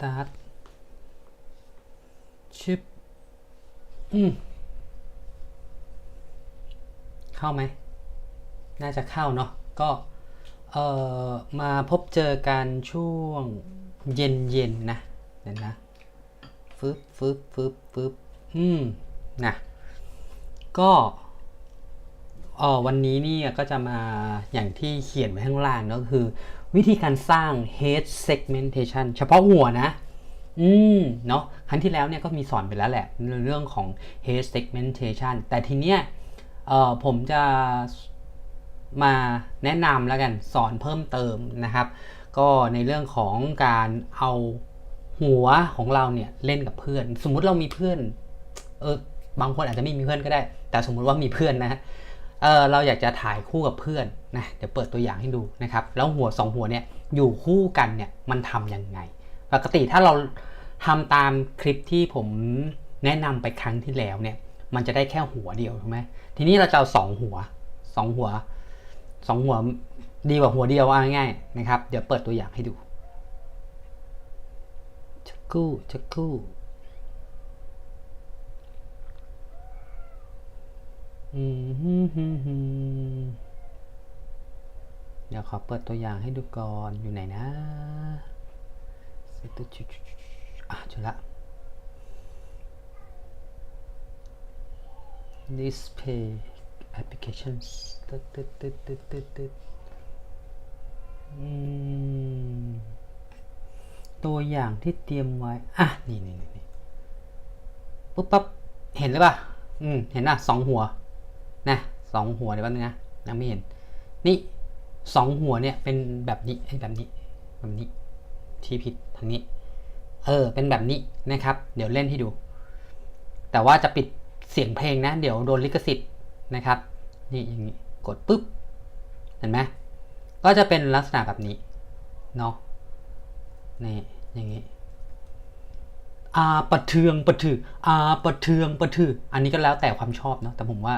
start ชิปอืมเข้าไหม น่าจะเข้าเนาะก็เอ่อมาพบเจอกันช่วงเย็นเย็นๆนะเดี๋ยวนะฟึบฟึบฟึบฟึบอืมนะก็เออวันนี้เนี่ยก็จะมาอย่างที่เขียนไว้ข้างล่างเนอะก็คือ วิธีการสร้าง head segmentation เฉพาะหัวนะ อืม เนาะครั้งที่แล้วเนี่ยก็มีสอนไปแล้วแหละในเรื่องของ head segmentation แต่ทีเนี้ยเออผมจะมาแนะนำแล้วกันสอนเพิ่มเติมนะครับ ก็ในเรื่องของการเอาหัวของเราเนี่ยเล่นกับเพื่อน สมมุติเรามีเพื่อน เออบางคนอาจจะไม่มีเพื่อนก็ได้ แต่สมมุติว่ามีเพื่อนนะฮะ เออเราอยากจะถ่ายคู่กับเพื่อนนะเดี๋ยวเปิดตัวอย่างให้ดูนะครับ แล้วหัวสองหัวเนี่ยอยู่คู่กันเนี่ยมันทำยังไง ปกติถ้าเราทำตามคลิปที่ผมแนะนำไปครั้งที่แล้วเนี่ยมันจะได้แค่หัวเดียวถูกไหมทีนี้เราจะเอาสองหัวสองหัวสองหัวดีกว่าหัวเดียวว่าง่ายๆนะครับ เดี๋ยวเปิดตัวอย่างให้ดูชักกู้ชักกู้ อืมฮึ่มฮึ่มฮึ่ม เดี๋ยวขอเปิดตัวอย่างให้ดูก่อนอยู่ไหนนะเซตตัวชุอะจอละ display applications ตึ๊ดตึ๊ดตึ๊ดตึ๊ดตึ๊ดตึ๊ดอืมตัวอย่างที่เตรียมไว้ อะนี่นี่นี่นี่ปุ๊บปั๊บ เห็นหรือเปล่า อืม เห็นอะสองหัว นะสองหัวเดี๋ยวแป๊บนึงนะยังไม่เห็น นี่สองหัวเนี่ยเป็นแบบนี้แบบนี้แบบนี้ชี้ผิดทางนี้ เออ เป็นแบบนี้นะครับ เดี๋ยวเล่นให้ดู แต่ว่าจะปิดเสียงเพลงนะ เดี๋ยวโดนลิขสิทธิ์นะครับ นี่อย่างนี้ กดปุ๊บ เห็นไหมก็จะเป็นลักษณะแบบนี้ เนาะ นี่ อย่างนี้ อาปะเทืองปะถืออาปะเทืองปะถืออันนี้ก็แล้วแต่ความชอบเนาะ แต่ผมว่า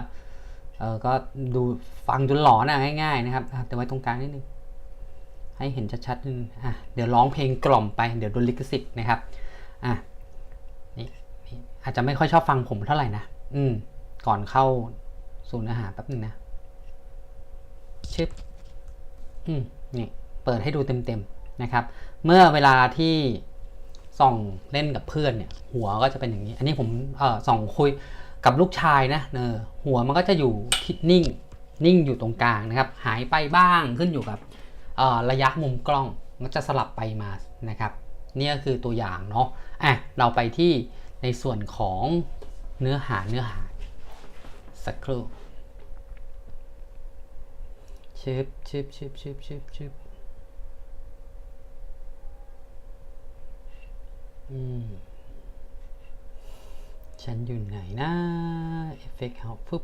เออก็ดูฟังจนหลอนอะง่ายๆนะครับแต่ไว้ตรงกลางนิดนึงให้เห็นชัดๆนึงอะเดี๋ยวร้องเพลงกล่อมไปเดี๋ยวโดนลิขสิทธิ์นะครับอะนี่นี่อาจจะไม่ค่อยชอบฟังผมเท่าไหร่นะอืมก่อนเข้าสู่เนื้อหาแป๊บนึงนะชึบอืมนี่เปิดให้ดูเต็มๆนะครับ เมื่อเวลาที่ส่องเล่นกับเพื่อนเนี่ย หัวก็จะเป็นอย่างนี้ อันนี้ผมเออส่องคุย กับลูกชายนะเออหัวมันก็จะอยู่ที่นิ่งนิ่งอยู่ตรงกลางนะครับ หายไปบ้างขึ้นอยู่กับระยะมุมกล้องมันจะสลับไปมานะครับนี่ก็คือตัวอย่างเนาะอะเราไปที่ในส่วนของเนื้อหาเนื้อหาสักครู่ชึบชึบชึบชึบชึบชึบอืม ฉันอยู่ไหนนะเอฟเฟกต์เฮาฟึบ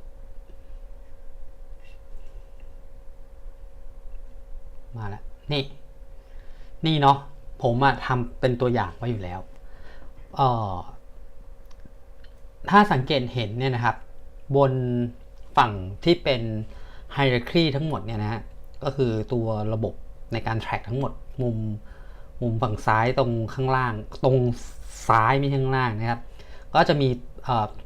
มาแล้วนี่ นี่เนาะผมอะทำเป็นตัวอย่างไว้อยู่แล้วเอ่อถ้าสังเกตเห็นเนี่ยนะครับ บนฝั่งที่เป็น hierarchy ทั้งหมดเนี่ยนะฮะก็คือตัวระบบในการ track ทั้งหมดมุมมุมฝั่งซ้ายตรงข้างล่าง ตรงซ้ายไม่ข้างล่างนะครับ ก็จะมี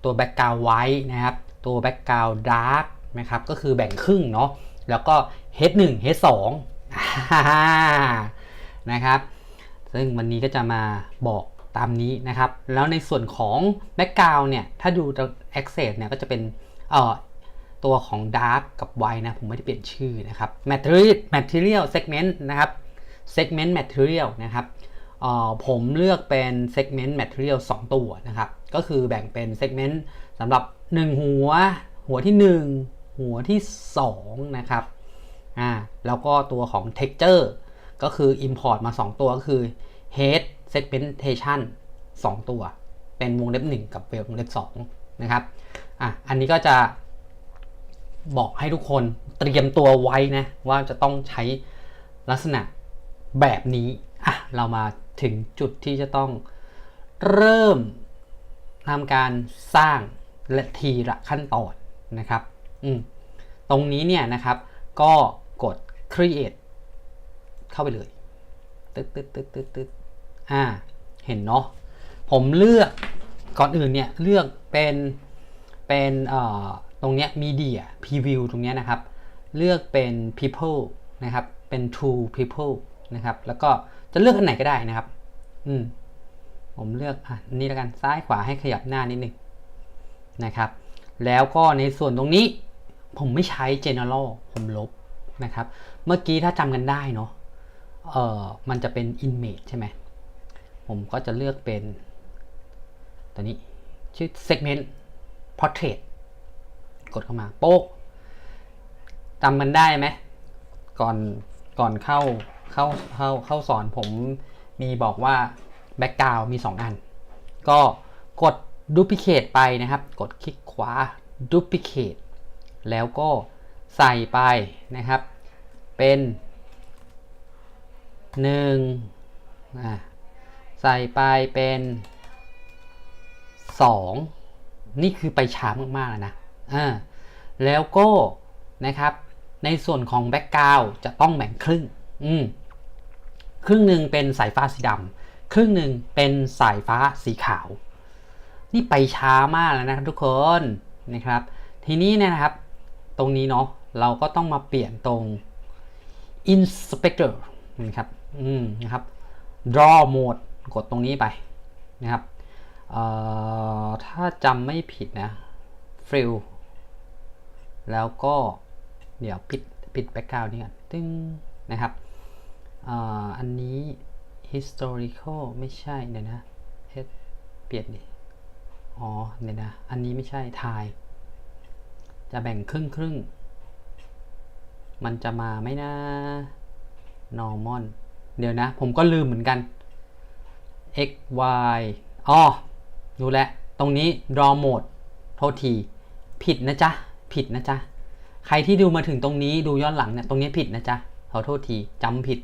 ตัว background white นะครับ ตัว background dark นะครับ ก็คือแบ่งครึ่งเนาะ แล้วก็ H1 H2 นะครับ ซึ่งวันนี้ก็จะมาบอกตามนี้นะครับ แล้วในส่วนของ background เนี่ย ถ้าดูตรง access เนี่ยก็จะเป็นตัวของ dark กับ white นะ ผมไม่ได้เปลี่ยนชื่อนะครับ material material segment นะครับ segment material นะครับผมเลือกเป็น segment material 2 ตัวนะครับ ก็คือแบ่งเป็น segment สำหรับ 1 หัว หัวที่ 1 หัวที่ 2 นะครับอ่าแล้วก็ตัวของ texture ก็คือ import มา 2 ตัวก็คือ head segmentation 2 ตัว เป็นวงเล็บ 1 กับวงเล็บ 2 นะครับอะอันนี้ก็จะบอกให้ทุกคนเตรียมตัวไว้นะ ว่าจะต้องใช้ลักษณะแบบนี้อะเรามาถึงจุดที่จะต้องเริ่ม ทำการสร้างและทีละขั้นตอนนะครับตรงนี้เนี่ยนะครับ ก็กด create เข้าไปเลยตึ๊ดตึ๊ดตึ๊ดตึ๊ดตึ๊ดอ่า เห็นเนาะ ผมเลือกก่อนอื่นเนี่ย เลือกเป็น เป็นเอ่อตรงเนี้ย media preview ตรงเนี้ยนะครับ เลือกเป็น people นะครับ เป็น to people นะครับ แล้วก็จะเลือกอันไหนก็ได้นะครับ อืม ผมเลือกอะนนี้แล้วกันซ้ายขวาให้ขยับหน้านิดนึงนะครับ แล้วก็ในส่วนตรงนี้ผมไม่ใช้ general ผมลบนะครับ เมื่อกี้ถ้าจำกันได้เนาะเออมันจะเป็น image ใช่ไหมผมก็จะเลือกเป็นตัวนี้ชื่อ segment portrait กดเข้ามาโป๊กจำมันได้ไหมก่อนก่อนเข้าเข้าเข้าเข้าสอนผมมีบอกว่า background มี 2 อัน ก็กด duplicate ไปนะครับ กดคลิกขวา duplicate แล้วก็ใส่ไปนะครับ เป็นหนึ่งใส่ไปเป็นสองนี่คือไปช้ามากๆแล้วนะอ่าแล้วก็นะครับในส่วนของ background จะต้องแบ่งครึ่ง อืม ครึ่งหนึ่งเป็นสายฟ้าสีดำ ครึ่งหนึ่งเป็นสายฟ้าสีขาว นี่ไปช้ามากแล้วนะครับทุกคนนะครับ ทีนี้นะครับ ตรงนี้เนาะเราก็ต้องมาเปลี่ยนตรง inspector นะครับอืมนะครับ draw mode กดตรงนี้ไปนะครับถ้าจำไม่ผิดนะ fill แล้วก็เดี๋ยวปิดปิด background นี่ก่อนตึ้งนะครับออันนี้ historical ไม่ใช่เดี๋ยวนะเฮ็ดเปลี่ยนดิอ๋อเดี๋ยวนะ อันนี้ไม่ใช่ทายจะแบ่งครึ่งครึ่ง มันจะมาไหมนะ normal เดี๋ยวนะ ผมก็ลืมเหมือนกัน x y อ๋อดูแลวตรงนี้ draw mode โทษที ผิดนะจ๊ะ ผิดนะจ๊ะ ใครที่ดูมาถึงตรงนี้ดูย้อนหลังเนี่ย ตรงนี้ผิดนะจ๊ะ ขอโทษทีจำผิด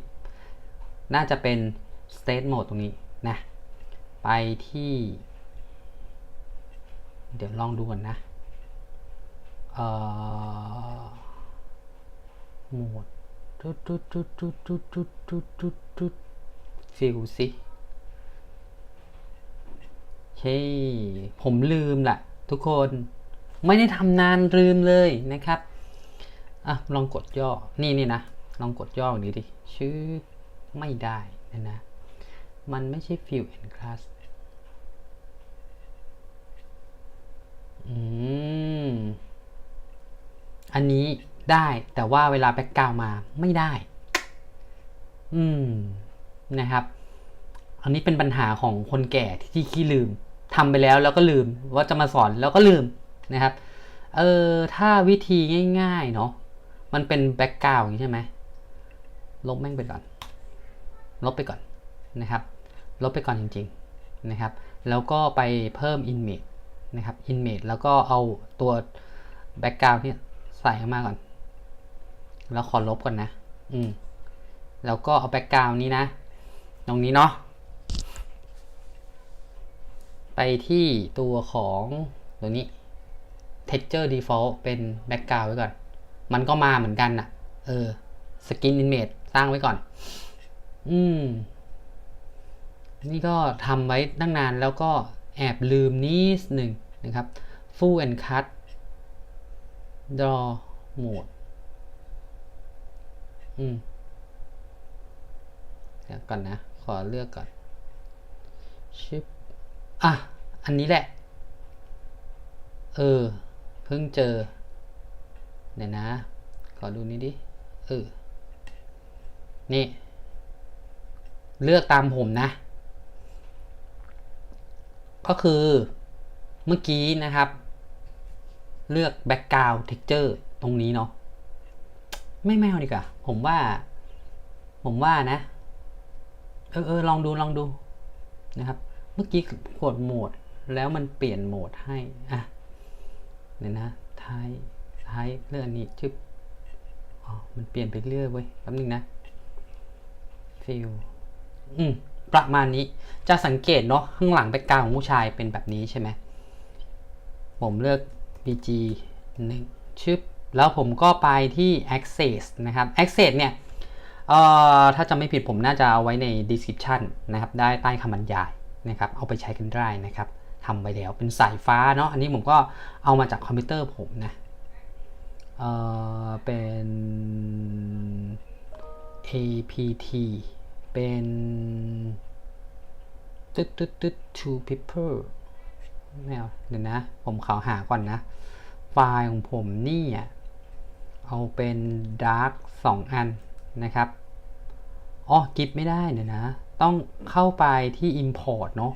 น่าจะเป็น state mode ตรงนี้นะ ไปที่ เดี๋ยวลองดูก่อนนะเอ่อโหมดจุดจุดจุดจุดจุดจุดจุดจุดจุดฟิลสิเฮ้ยผมลืมละทุกคนไม่ได้ทำนานลืมเลยนะครับอะลองกดย่อนี่นี่นะ ลองกดย่อนี้ดิชื่อไม่ได้นะนะ มันไม่ใช่ fill and class อืม อันนี้ได้แต่ว่าเวลาแบ็กกราวมาไม่ได้ อืม นะครับ อันนี้เป็นปัญหาของคนแก่ที่ขี้ลืมทำไปแล้วแล้วก็ลืม ว่าจะมาสอนแล้วก็ลืมนะครับ เออถ้าวิธีง่าย ๆ เนาะมันเป็นแบ็กกราวอย่างนี้ใช่ไหมลบแม่งไปก่อน ลบไปก่อนนะครับ ลบไปก่อนจริงๆนะครับ แล้วก็ไปเพิ่ม image นะครับ image แล้วก็เอาตัวแบ็กกราวที่ใส่เข้ามาก่อน แล้วขอลบก่อนนะ อืม แล้วก็เอาแบ็กกราวนี้นะ ตรงนี้เนาะ ไปที่ตัวของตัวนี้ texture default เป็น background ไว้ก่อน มันก็มาเหมือนกันน่ะ เออ skin image สร้างไว้ก่อน อืม นี่ก็ทำไว้ตั้งนานแล้วก็แอบลืมนิดหนึ่งนะครับ full and cut draw mode อืมเดี๋ยวก่อนนะ ขอเลือกก่อน ชิป อะ อันนี้แหละ เออ เพิ่งเจอเดี๋ยนะ ขอดูนี้ดิ เออ นี่ เลือกตามผมนะ ก็คือเมื่อกี้นะครับ เลือก background texture ตรงนี้เนาะไม่แมวดีกว่า ผมว่า ผมว่านะ เออเออลองดูลองดูนะครับ เมื่อกี้กดโหมด แล้วมันเปลี่ยนโหมดให้อะเดี๋ยนะท้ายท้ายเรื่องอันนี้ชึบอ๋อมันเปลี่ยนไปเรื่อยเว้ยแป๊บนึงนะฟิลอืม ประมาณนี้จะสังเกตเนาะข้างหลังแบ็กกราวของผู้ชายเป็นแบบนี้ใช่ไหมผมเลือก BG 1ชึบแล้วผมก็ไปที่ access นะครับ access เนี่ยถ้าจำไม่ผิดผมน่าจะเอาไว้ใน description นะครับ ได้ใต้คำบรรยายนะครับ เอาไปใช้กันได้นะครับทำไปแล้วเป็นสายฟ้าเนาะ อันนี้ผมก็เอามาจากคอมพิวเตอร์ผมนะเเป็น APT เป็นตึ๊ดตึ๊ดตึ๊ด two paper ไม่เอาเดี๋ยวนะ ผมขอหาก่อนนะ ไฟล์ของผมนี่อะเอาเป็น dark 2อันนะครับอ๋อกิฟไม่ได้เดี๋ยวนะ ต้องเข้าไปที่ import เนาะ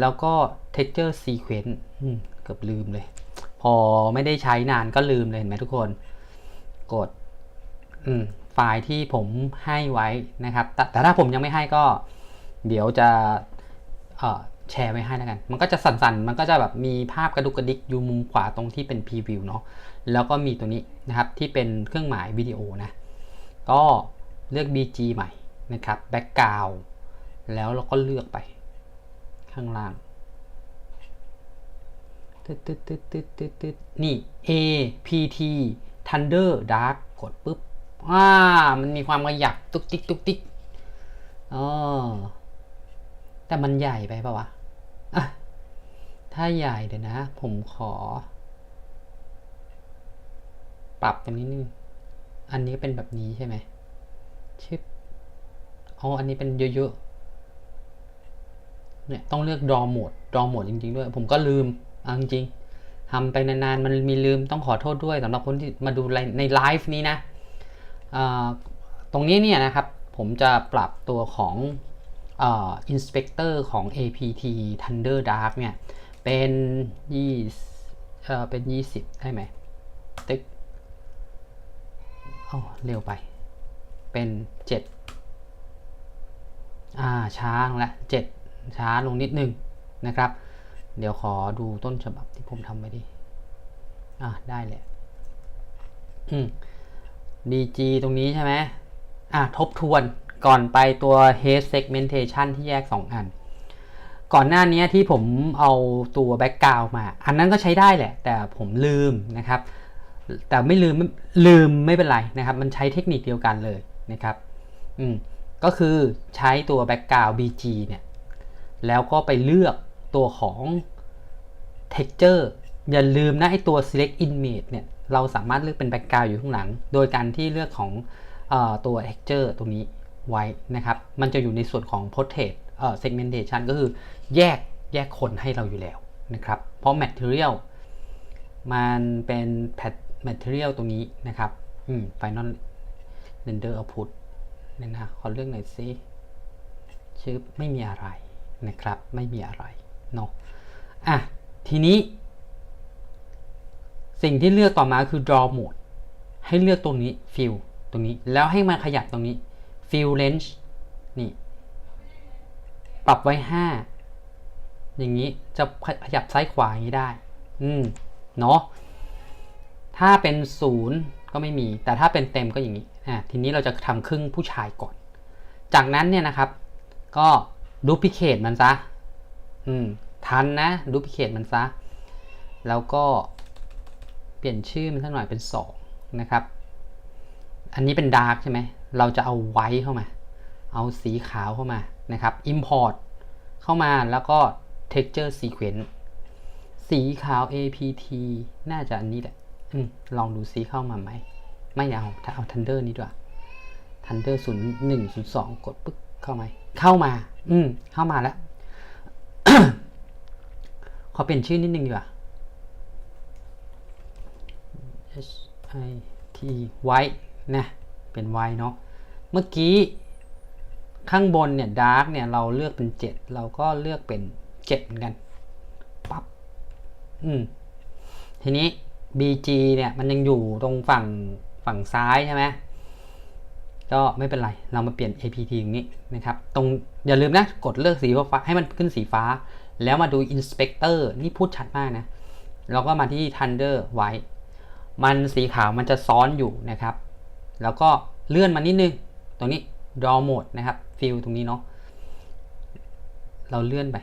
แล้วก็ texture sequence เกือบลืมเลย พอไม่ได้ใช้นานก็ลืมเลยเห็นไหมทุกคน กด อืม ไฟล์ที่ผมให้ไว้นะครับ แต่ถ้าผมยังไม่ให้ก็เดี๋ยวจะแชร์ไว้ให้แล้วกัน มันก็จะสั่นๆ มันก็จะแบบมีภาพกระดุกกระดิกอยู่มุมขวาตรงที่เป็นพรีวิวเนาะ แล้วก็มีตัวนี้นะครับที่เป็นเครื่องหมายวิดีโอนะ ก็เลือก BG ใหม่นะครับ background แล้วเราก็เลือกไปข้างล่างตึ๊ดตึ๊ดตึ๊ดตึ๊ดตึ๊ดนี่ A P T Thunder Dark กดปุ๊บ อ่า มันมีความขยับตุกติกตุกติกอ๋อแต่มันใหญ่ไปปะวะอะถ้าใหญ่เดี๋ยวนะ ผมขอ ปรับตรงนี้นึงอันนี้เป็นแบบนี้ใช่ไหมชิปอ๋ออันนี้เป็นเยอะๆเนี่ยต้องเลือก draw mode draw mode จริงๆด้วย ผมก็ลืมเอาจริงๆทำไปนานๆ มันมีลืมต้องขอโทษด้วยสำหรับคนที่มาดูในไลฟ์นี้นะ ตรงนี้เนี่ยนะครับผมจะปรับตัวของอ่า inspector ของ APT Thunder Dark เนี่ยเป็นยี่เอ่อเป็น 20 ได้ไหมตึ๊กอ๋อเร็วไป เป็น 7 อ่า ช้าลงละ7ช้าลงนิดนึงนะครับ เดี๋ยวขอดูต้นฉบับที่ผมทำไว้ดิ อ่าได้แหละอืม DG ตรงนี้ใช่ไหมอะทบทวนก่อนไปตัว head segmentation ที่แยก 2 อัน ก่อนหน้านี้ที่ผมเอาตัว background มา อันนั้นก็ใช้ได้แหละ แต่ผมลืมนะครับ แต่ไม่ลืมลืมไม่เป็นไรนะครับ มันใช้เทคนิคเดียวกันเลยนะครับ อืม ก็คือใช้ตัว background BG เนี่ย แล้วก็ไปเลือกตัวของ texture อย่าลืมนะไอตัว select image เนี่ย เราสามารถเลือกเป็น background อยู่ข้างหลัง โดยการที่เลือกของออตัว texture ตรงนี้ไว้นะครับ มันจะอยู่ในส่วนของ portrait เอ่อ segmentation ก็คือแยกแยกคนให้เราอยู่แล้วนะครับ เพราะ material มันเป็น material ตรงนี้นะครับอืม final render output เนี่ยนะขอเลือกหน่อยสิชื่อไม่มีอะไรนะครับ ไม่มีอะไรเนาะอะทีนี้ สิ่งที่เลือกต่อมาคือ draw mode ให้เลือกตรงนี้ fill ตรงนี้ แล้วให้มันขยับตรงนี้ fill range นี่ปรับไว้ 5 อย่างนี้จะขยับซ้ายขวาอย่างนี้ได้ อืม เนาะ ถ้าเป็น 0 ก็ไม่มี แต่ถ้าเป็นเต็มก็อย่างนี้ อะทีนี้เราจะทำครึ่งผู้ชายก่อน จากนั้นเนี่ยนะครับ ก็ดูพิเคตมันซะ อืม ทันนะ ดูพิเคตมันซะ แล้วก็ เปลี่ยนชื่อมันสักหน่อยเป็น 2 นะครับ อันนี้เป็นดาร์กใช่ไหม เราจะเอาไวท์เข้ามา เอาสีขาวเข้ามานะครับ import เข้ามาแล้วก็ texture sequence สีขาว apt น่าจะอันนี้แหละอลองดูซิเข้ามาไหม ไม่เอา ถ้าเอา thunder นี้ด้วย thunder 0 1 0 2 กดปึ๊กเข้าไหมเข้ามา อืม เข้ามาแล้ว ขอเปลี่ยนชื่อนิดนึงดีกว่า H I T white นะ เป็น white เนาะ เมื่อกี้ข้างบนเนี่ย dark เนี่ย เราเลือกเป็น 7 เราก็เลือกเป็น7เหมือนกัน ปับ๊บ อืม ทีนี้ BG เนี่ย มันยังอยู่ตรงฝั่งฝั่งซ้ายใช่ไหมก็ไม่เป็นไร เรามาเปลี่ยน APT อย่างนี้นะครับ ตรงอย่าลืมนะ กดเลือกสีฟ้าให้มันขึ้นสีฟ้า แล้วมาดู Inspector นี่พูดชัดมากนะ เราก็มาที่ Thunder ไว้ มันสีขาวมันจะซ้อนอยู่นะครับ แล้วก็เลื่อนมานิดนึง ตรงนี้ Draw Mode นะครับ Fill ตรงนี้เนาะ เราเลื่อนไป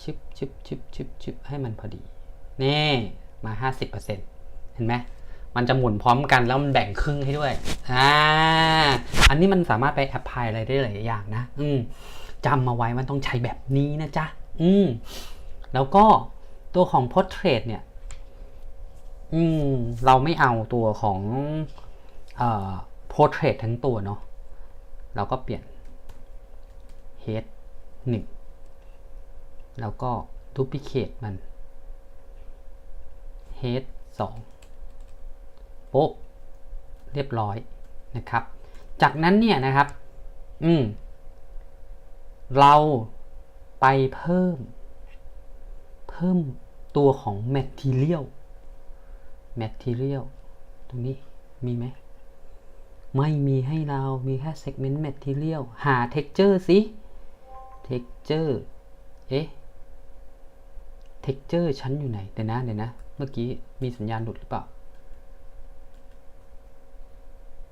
ชึบชึบชึบชึบชึบให้มันพอดี นี่มา 50%เห็นไหมมันจะหมุนพร้อมกันแล้วมันแบ่งครึ่งให้ด้วย อ่า อันนี้มันสามารถไปแอพพลายอะไรได้หลายอย่างนะ อืมจำมาไว้มันต้องใช้แบบนี้นะจ๊ะออืม แล้วก็ตัวของ portrait เนี่ย อืม เราไม่เอาตัวของเอ่อ portrait ทั้งตัวเนาะเราก็เปลี่ยน head 1 แล้วก็ duplicate มัน head 2โป๊ะเรียบร้อยนะครับ จากนั้นเนี่ยนะครับ อืม เราไปเพิ่ม เพิ่มตัวของ material material ตรงนี้มีไหม ไม่มีให้เรา มีแค่ segment material หา texture สิ texture เอ๊ะ texture ชั้นอยู่ไหน เดี๋ยวนะเดี๋ยวนะ เมื่อกี้มีสัญญาณหลุดหรือเปล่า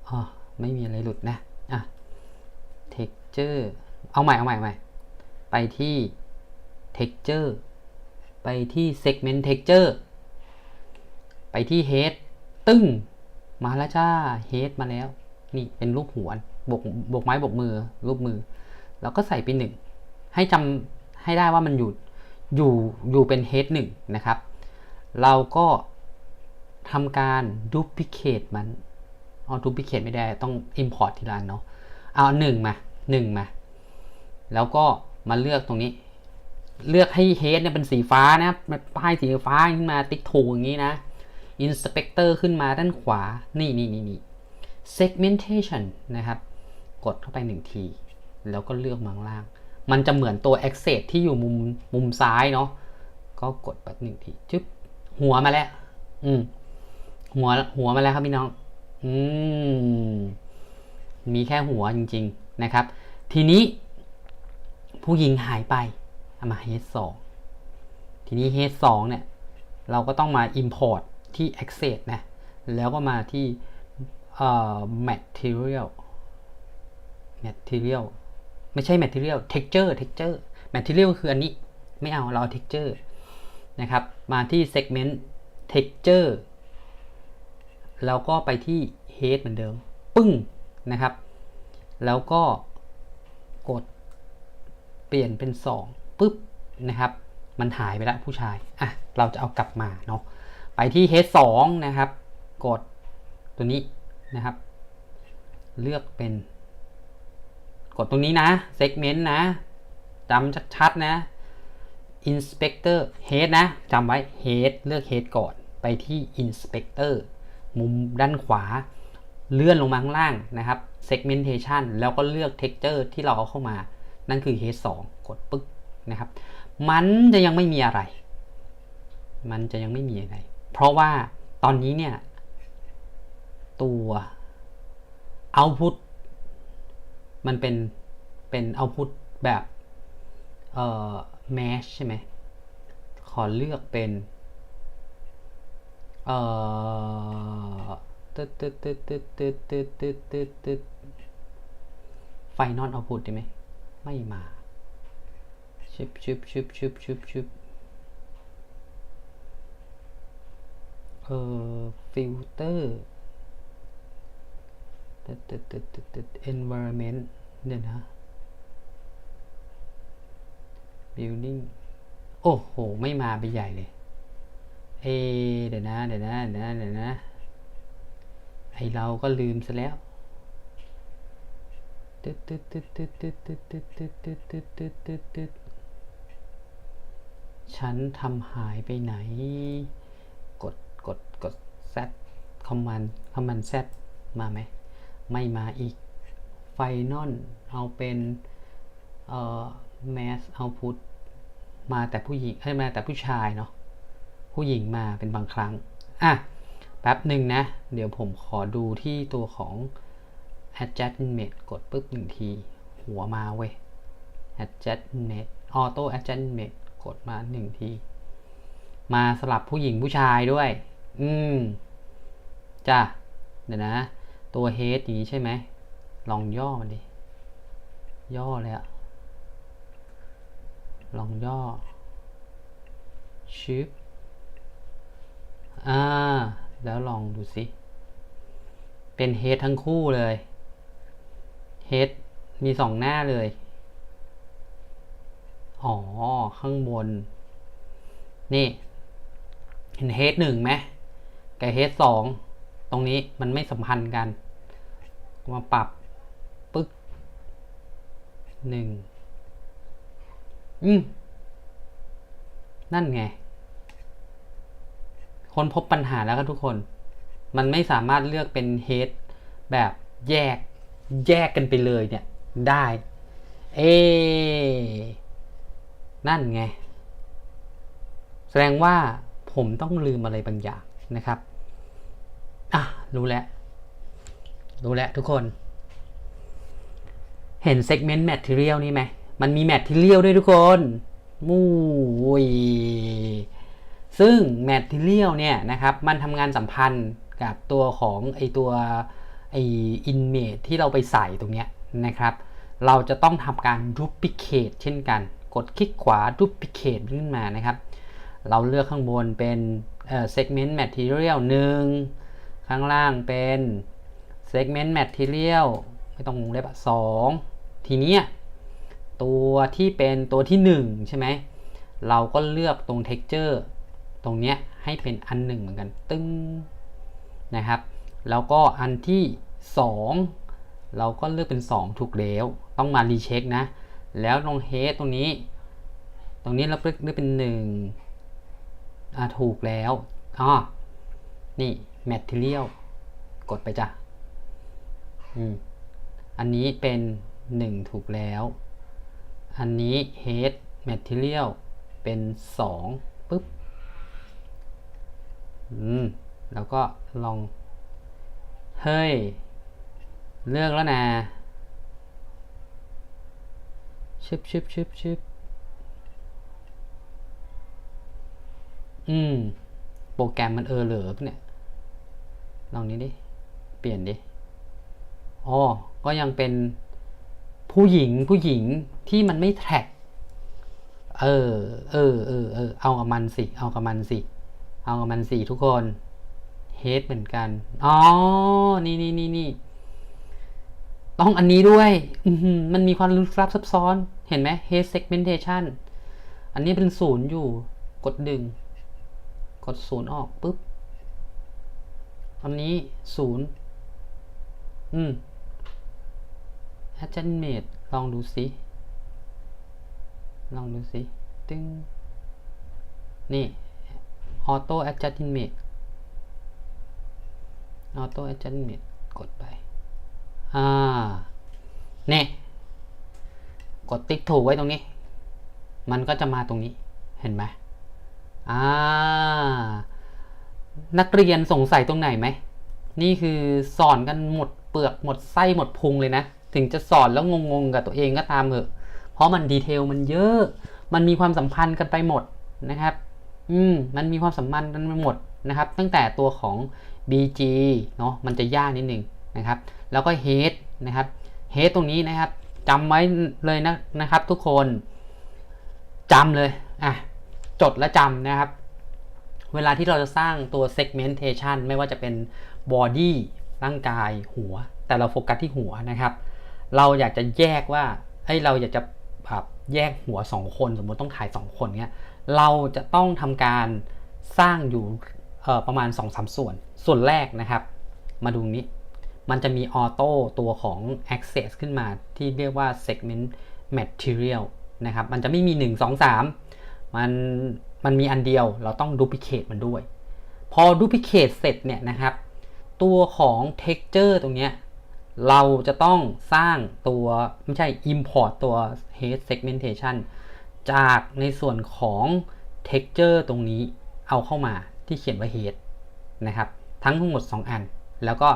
อ๋อไม่มีอะไรหลุดนะ อะ texture เอาใหม่ เอาใหม่ใหม่ ไปที่ texture ไปที่ segment texture ไปที่ head ตึ้ง มาแล้วจ้า head มาแล้ว นี่เป็นรูปหัวบกบกไม้บกมือ รูปมือ แล้วก็ใส่เป็นหนึ่ง ให้จำให้ได้ว่ามันอยู่ อยู่ อยู่เป็น head หนึ่งนะครับ เราก็ทำการ duplicate มันอ๋อ duplicate ไม่ได้ต้อง import ทีละอันเนาะเอาหนึ่งมาหนึ่งมา แล้วก็มาเลือกตรงนี้ เลือกให้ head เนี่ยเป็นสีฟ้านะป้ายสีฟ้าขึ้นมาติ๊กถูอย่างนี้นะ inspector ขึ้นมาด้านขวา นี่นี่นี่นี่ segmentation นะครับ กดเข้าไปหนึ่งที แล้วก็เลือกมางล่าง มันจะเหมือนตัว access ที่อยู่มุมมุมซ้ายเนาะ ก็กดแบบหนึ่งทีจึ๊บ หัวมาแล้ว อืม หัวหัวมาแล้วครับพี่น้อง อืม มีแค่หัวจริง ๆ นะครับ ทีนี้ ผู้หญิงหายไปเอามา h 2ทีนี้ h 2เนี่ย เราก็ต้องมา import ที่ access นะ แล้วก็มาที่เอ่อ material material ไม่ใช่ material texture texture material คืออันนี้ไม่เอาเรา texture นะครับ มาที่ segment texture แล้วก็ไปที่ head เหมือนเดิม ปึ้งนะครับ แล้วก็กดเปลี่ยนเป็น 2ปุ๊บนะครับ มันหายไปแล้วผู้ชาย อะ เราจะเอากลับมาเนาะ ไปที่ head 2นะครับ กดตัวนี้นะครับ เลือกเป็น กดตรงนี้นะ segment นะจำชัดๆนะ inspector head นะจำไว้ head เลือก head ก่อน ไปที่ inspector มุมด้านขวา เลื่อนลงมาข้างล่างนะครับ segmentation แล้วก็เลือก texture ที่เราเอาเข้ามา นั่นคือ head 2 กดปึ๊กนะครับ มันจะยังไม่มีอะไร มันจะยังไม่มีอะไร เพราะว่าตอนนี้เนี่ย ตัว output มันเป็นเป็น output แบบเอ่อ mesh ใช่ไหมขอเลือกเป็นเอ่อตึ๊ดตึ๊ดตึ๊ดตึ๊ดตึ๊ดตึ๊ดตึ๊ดตึ๊ดตึ๊ดไฟนอลเอาพุตได้ไหมไม่มาชึบชึบชึบชึบชึบชึบ เออฟิลเตอร์ตึ๊ดตึ๊ดตึ๊ดตึ๊ดตด environment เดี๋ยวนะ building โอ้โห ไม่มาไปใหญ่เลย เอเดี๋ยวนะ เดี๋ยวนะ เดี๋ยวนะ เดี๋ยวนะ ไอเราก็ลืมซะแล้วตึ๊ดตึ๊ดตึ๊ดตึ๊ดตึ๊ดตึ๊ดตึ๊ดตึ๊ดตึ๊ดตึ๊ดตึ๊ดตึ๊ดตึ๊ดฉันทำหายไปไหน กดกด Z คอมมานด์คอมมานด์ Z มาไหม ไม่มาอีกไฟนอลเอาเป็นเอ่อ mass output มาแต่ผู้หญิงให้มาแต่ผู้ชายเนาะผู้หญิงมาเป็นบางครั้ง อะ แป๊บหนึ่งนะ เดี๋ยวผมขอดูที่ตัวของ adjustment กดปึ๊บหนึ่งที หัวมาเว้ย adjustment auto adjustment กดมาหนึ่งที มาสลับผู้หญิงผู้ชายด้วย อืม จ้ะ เดี๋ยวนะ ตัว head อย่างนี้ใช่ไหม ลองย่อมันดิ ย่อเลยอะลองย่อ ชิปอ่า แล้วลองดูสิ เป็นเฮดทั้งคู่เลยเฮดมีสองหน้าเลย อ๋อ ข้างบน นี่ เห็นเฮดหนึ่งไหม กับเฮดสองตรงนี้มันไม่สัมพันธ์กัน มาปรับปึ๊กหนึ่งอืมนั่นไง คนพบปัญหาแล้วครับทุกคน มันไม่สามารถเลือกเป็นเฮดแบบแยกแยกกันไปเลยเนี่ย ได้ เอ นั่นไง แสดงว่าผมต้องลืมอะไรบางอย่าง นะครับอะรู้แล้ว รู้แล้วทุกคน เห็น segment material นี่ไหม มันมี material ด้วยทุกคนมูยซึ่ง material เนี่ยนะครับ มันทำงานสัมพันธ์กับตัวของไอตัวไอ image ที่เราไปใส่ตรงเนี้ยนะครับ เราจะต้องทำการ duplicate เช่นกัน กดคลิกขวา duplicate ขึ้นมานะครับ เราเลือกข้างบนเป็น segment material 1 ข้างล่างเป็น segment material ไม่ต้องวงเล็บสองทีเนี้ยตัวที่เป็นตัวที่ 1 ใช่ไหม เราก็เลือกตรง texture ตรงเนี้ยให้เป็นอันหนึ่งเหมือนกัน ตึ้งนะครับ แล้วก็อันที่ 2 เราก็เลือกเป็น 2 ถูกแล้ว ต้องมารีเช็คนะ แล้วตรง head ตรงนี้ ตรงนี้เราเลือกเป็น 1 อ่าถูกแล้วอ๋อนี่ material กดไปจ้ะ อืม อันนี้เป็น 1 ถูกแล้ว อันนี้ head material เป็น 2ปุ๊บ อืม แล้วก็ลอง เฮ้ย เลือกแล้วนะชึบชึบชึบชึบ อืม โปรแกรมมันเออเหลือเนี่ย ลองนี้ดิ เปลี่ยนดิ อ๋อ ก็ยังเป็นผู้หญิงผู้หญิงที่มันไม่แท็ก เออ เออ เออ เออ เอากับมันสิ เอากับมันสิ เอากับมันสิทุกคนเฮดเหมือนกัน อ๋อ นี่นี่นี่นี่ ต้องอันนี้ด้วย มันมีความลึกลับซับซ้อน เห็นไหม head segmentation อันนี้เป็นศูนย์อยู่ กดดึง กดศูนย์ออกปุ๊บ อันนี้ศูนย์อืม adjustment ลองดูสิ ลองดูสิ ตึ้ง นี่ auto adjustment auto adjustment กดไป อ่า เนี่ย กดติ๊กถูกไว้ตรงนี้ มันก็จะมาตรงนี้ เห็นไหม อ่า นักเรียนสงสัยตรงไหนไหม นี่คือสอนกันหมดเปลือกหมดไส้หมดพุงเลยนะ ถึงจะสอนแล้วงงๆกับตัวเองก็ตามเถอะ เพราะมันดีเทลมันเยอะ มันมีความสัมพันธ์กันไปหมดนะครับ อืม มันมีความสัมพันธ์กันไปหมดนะครับ ตั้งแต่ตัวของ BG เนาะมันจะยากนิดนึงนะครับ แล้วก็ Head นะครับ Head ตรงนี้นะครับจำไว้เลยนะนะครับทุกคนจำเลย อะ จดและจำนะครับ เวลาที่เราจะสร้างตัว segmentation ไม่ว่าจะเป็น body ร่างกายหัว แต่เราโฟกัสที่หัวนะครับ เราอยากจะแยกว่าเอ้ยเราอยากจะแบบแยกหัว 2 คนสมมติต้องถ่าย 2 คนเนี้ยเราจะต้องทำการสร้างอยู่ประมาณ 2-3 ส่วน ส่วนแรกนะครับ มาดูนี้ มันจะมีออโต้ตัวของ access ขึ้นมาที่เรียกว่า segment material นะครับ มันจะไม่มี 1 2 3 มันมันมีอันเดียวเราต้อง duplicate มันด้วย พอ duplicate เสร็จเนี่ยนะครับ ตัวของ texture ตรงเนี้ยเราจะต้องสร้างตัว ไม่ใช่ import ตัว head segmentation จากในส่วนของ texture ตรงนี้เอาเข้ามาที่เขียนว่า head นะครับ ทั้งทั้งหมด 2 อัน แล้วก็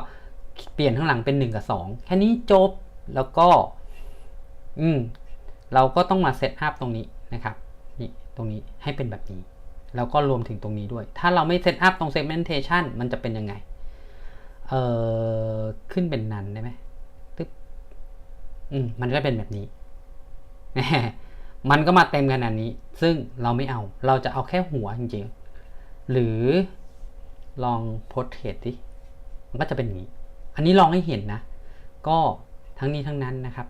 เปลี่ยนข้างหลังเป็น 1 กับ 2 แค่นี้จบแล้วก็ อืม เราก็ต้องมาเซตอัพตรงนี้นะครับ นี่ตรงนี้ให้เป็นแบบนี้ แล้วก็รวมถึงตรงนี้ด้วย ถ้าเราไม่เซตอัพตรง segmentation มันจะเป็นยังไง เอ่อ ขึ้นเป็นนันได้ไหมตึ๊บ อืม มันก็เป็นแบบนี้ มันก็มาเต็มขนาดนี้ ซึ่งเราไม่เอา เราจะเอาแค่หัวจริงๆ หรือลอง portrait ดิ มันก็จะเป็นอย่างนี้ อันนี้ลองให้เห็นนะ ก็ทั้งนี้ทั้งนั้นนะครับ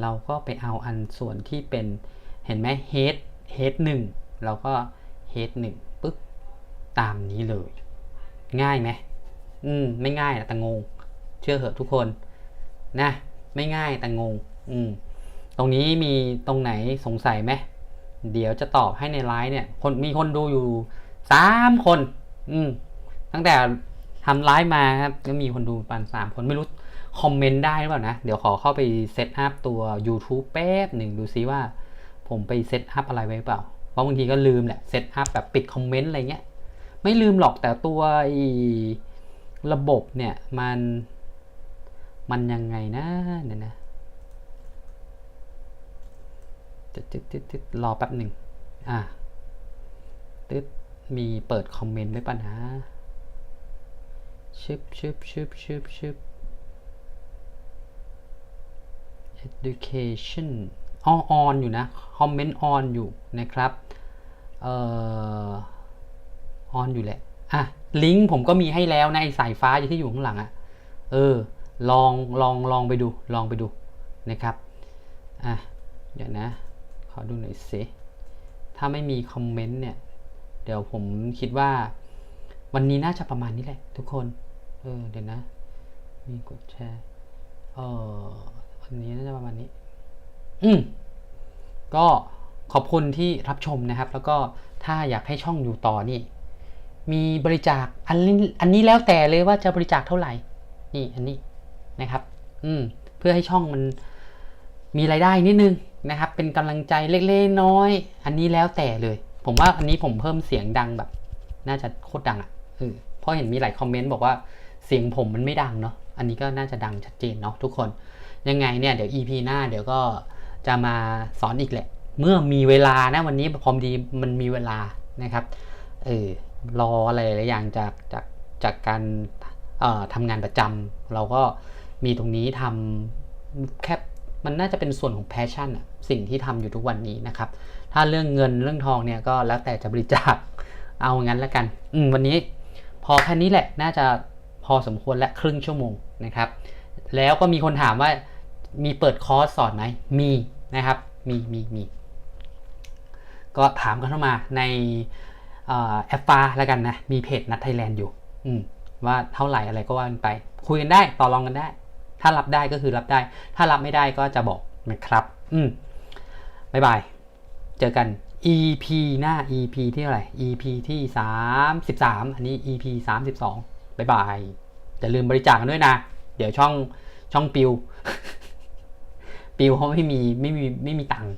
เราก็ไปเอาอันส่วนที่เป็น เห็นไหม head head หนึ่งเราก็ head หนึ่งปึ๊บตามนี้เลย ง่ายไหมอืมไม่ง่ายนะแต่งง เชื่อเหอะทุกคนนะไม่ง่ายแต่งง อืมตรงนี้มีตรงไหนสงสัยไหมเดี๋ยวจะตอบให้ในไลฟ์เนี่ย คนมีคนดูอยู่สามคน อืมตั้งแต่ทำไลฟ์มาครับก็มีคนดูประมาณสามคนไม่รู้คอมเมนต์ได้หรือเปล่านะ เดี๋ยวขอเข้าไปเซตอัพตัว YouTube แป๊บหนึ่งดูซิว่า ผมไปเซตอัพอะไรไว้เปล่า เพราะบางทีก็ลืมแหละ เซตอัพแบบปิดคอมเมนต์อะไรเงี้ย ไม่ลืมหรอกแต่ตัวระบบเนี่ยมัน มันยังไงนะเนี่ยนะตึ๊ดตึ๊ดตึ๊ดตึ๊ดรอแป๊บหนึ่งอะตึ๊ดมีเปิดคอมเมนต์ไว้ป่ะนะชึบชึบชึบชึบชึบ education ออ on อยู่นะ comment on อนอยู่นะครับเอ่อ on อยู่แหละอะลิงก์ผมก็มีให้แล้วในสายฟ้าที่อยู่ข้างหลังอะ่ะเออลองลองลองไปดูลองไปดูนะครับอะเดี๋ยวนะขอดูหน่อยสิถ้าไม่มีคอมเมนต์เนี่ยเดี๋ยวผมคิดว่า วันนี้น่าจะประมาณนี้แหละ ทุกคนเออเดี๋ยวนะ มีกดแชร์เออวันนี้น่าจะประมาณนี้ อืมก็ขอบคุณที่รับชมนะครับ แล้วก็ถ้าอยากให้ช่องอยู่ต่อนี่ มีบริจาคอันนี้อันนี้แล้วแต่เลยว่าจะบริจาคเท่าไหร่ นี่อันนี้นะครับ อืม เพื่อให้ช่องมันมีรายได้นิดนึงนะครับ เป็นกำลังใจเล็กๆน้อย อันนี้แล้วแต่เลย ผมว่าอันนี้ผมเพิ่มเสียงดังแบบ น่าจะโคตรดังอะ่ะเออเพราะเห็นมีหลายคอมเมนต์บอกว่าเสียงผมมันไม่ดังเนาะอันนี้ก็น่าจะดังชัดเจนเนาะทุกคน ยังไงเนี่ยเดี๋ยว EP หน้าเดี๋ยวก็ จะมาสอนอีกแหละ เมื่อมีเวลานะวันนี้พอมดีมันมีเวลานะครับเออรออะไรหลายอย่างจากจากจากการออทำงานประจำเราก็มีตรงนี้ทำแค่มันน่าจะเป็นส่วนของแพชชั่นอะสิ่งที่ทำอยู่ทุกวันนี้นะครับ ถ้าเรื่องเงินเรื่องทองเนี่ยก็แล้วแต่จะบริจาคเอางั้นแล้วกันอืมวันนี้พอแค่นี้แหละน่าจะพอสมควรและครึ่งชั่วโมงนะครับ แล้วก็มีคนถามว่า มีเปิดคอร์สสอนไหมมีนะครับ มีมีมีก็ถามกันเข้ามาในเอ่อแอปฟ้าแล้วกันนะ มีเพจนัดไทยแลนด์อยู่ อืว่าเท่าไหร่อะไรก็ว่ากันไป คุยกันได้ต่อรองกันได้ ถ้ารับได้ก็คือรับได้ ถ้ารับไม่ได้ก็จะบอกนะครับ อืมบายบาย เจอกัน EP หน้า EP ที่เท่าไหร่ EP ที่ 33 อันนี้ EP 32บายบายอย่าลืมบริจาคกันด้วยนะ เดี๋ยวช่องช่องปิว ปิวเขาไม่มีไม่มีไม่มีตังค์